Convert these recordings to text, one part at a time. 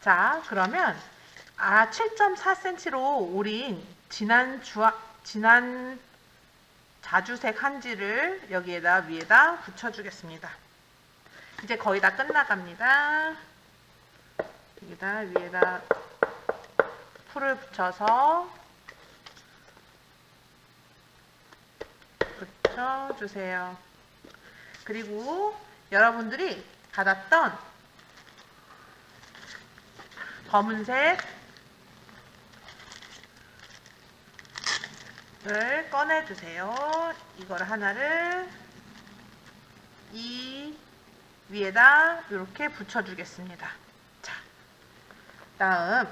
자, 그러면 아 7.4cm로 오린 진한 주화 진한 자주색 한지를 여기에다 위에다 붙여주겠습니다. 이제 거의 다 끝나갑니다. 여기다 위에다 풀을 붙여서 붙여주세요. 그리고 여러분들이 받았던 검은색 을 꺼내주세요. 이걸 하나를 이 위에다 이렇게 붙여주겠습니다. 자, 다음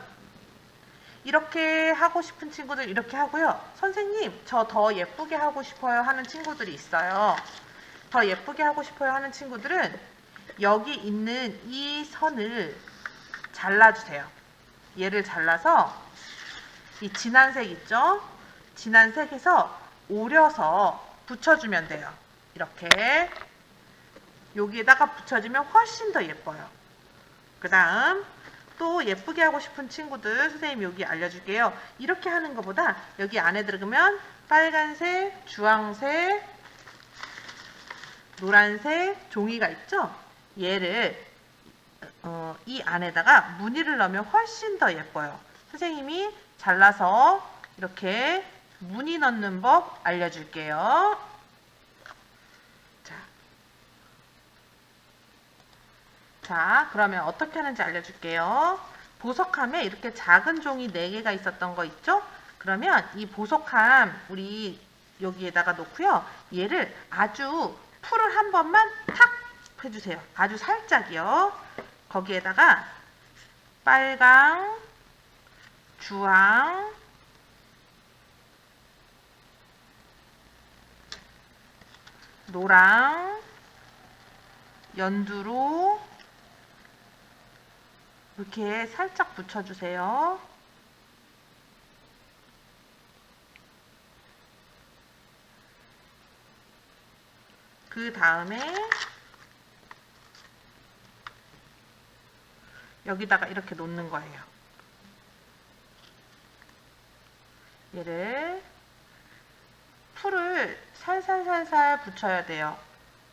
이렇게 하고 싶은 친구들 이렇게 하고요. 선생님, 저 더 예쁘게 하고 싶어요 하는 친구들이 있어요. 더 예쁘게 하고 싶어요 하는 친구들은 여기 있는 이 선을 잘라주세요. 얘를 잘라서 이 진한 색 있죠? 진한 색에서 오려서 붙여주면 돼요. 이렇게 여기에다가 붙여주면 훨씬 더 예뻐요. 그 다음 또 예쁘게 하고 싶은 친구들 선생님 여기 알려줄게요. 이렇게 하는 것보다 여기 안에 들어가면 빨간색, 주황색, 노란색 종이가 있죠? 얘를 어, 이 안에다가 무늬를 넣으면 훨씬 더 예뻐요. 선생님이 잘라서 이렇게 무늬 넣는 법 알려줄게요. 자, 자, 그러면 어떻게 하는지 알려줄게요. 보석함에 이렇게 작은 종이 4개가 있었던 거 있죠? 그러면 이 보석함 우리 여기에다가 놓고요. 얘를 아주 풀을 한 번만 탁 해주세요. 아주 살짝이요. 거기에다가 빨강, 주황, 노랑, 연두로 이렇게 살짝 붙여주세요. 그 다음에 여기다가 이렇게 놓는 거예요. 얘를 풀을 살살살살 붙여야 돼요.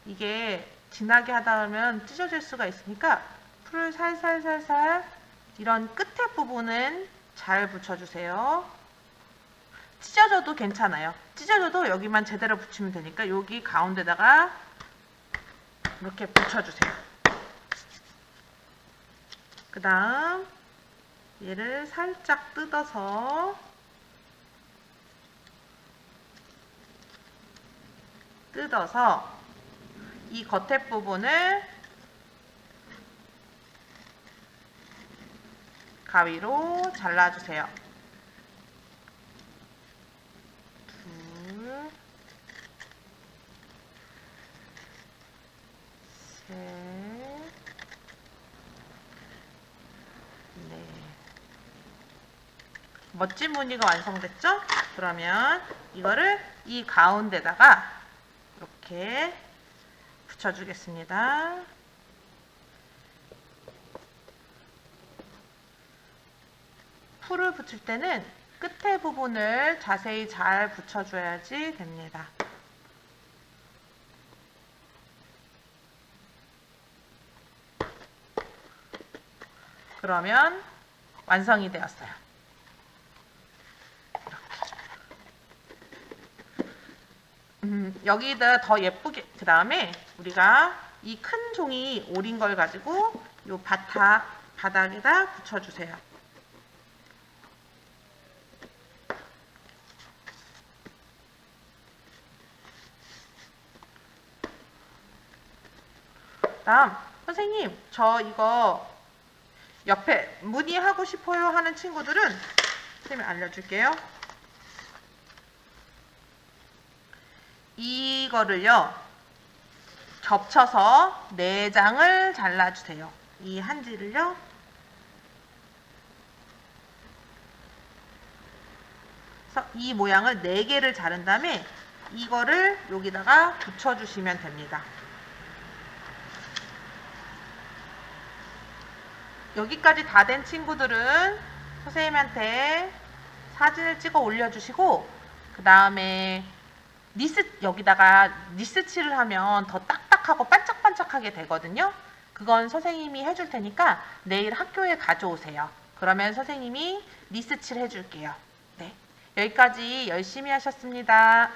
이게 진하게 하다 보면 찢어질 수가 있으니까 풀을 살살살살 이런 끝에 부분은 잘 붙여주세요. 찢어져도 괜찮아요. 찢어져도 여기만 제대로 붙이면 되니까 여기 가운데다가 이렇게 붙여주세요. 그 다음 얘를 살짝 뜯어서 뜯어서 이 겉에 부분을 가위로 잘라주세요. 멋진 무늬가 완성됐죠? 그러면 이거를 이 가운데다가 이렇게 붙여주겠습니다. 풀을 붙일 때는 끝에 부분을 자세히 잘 붙여줘야지 됩니다. 그러면 완성이 되었어요. 음, 여기다 더 예쁘게 그 다음에 우리가 이 큰 종이 오린 걸 가지고 요 바닥 바닥에다 붙여주세요. 다음 선생님 저 이거 옆에 문의하고 싶어요 하는 친구들은 선생님이 알려줄게요. 이거를요 겹쳐서 네 장을 잘라주세요. 이 한지를요. 그래서 이 모양을 네 개를 자른 다음에 이거를 여기다가 붙여주시면 됩니다. 여기까지 다 된 친구들은 선생님한테 사진을 찍어 올려주시고 그 다음에 니스 여기다가 니스칠을 하면 더 딱딱하고 반짝반짝하게 되거든요. 그건 선생님이 해줄 테니까 내일 학교에 가져오세요. 그러면 선생님이 니스칠 해줄게요. 네. 여기까지 열심히 하셨습니다.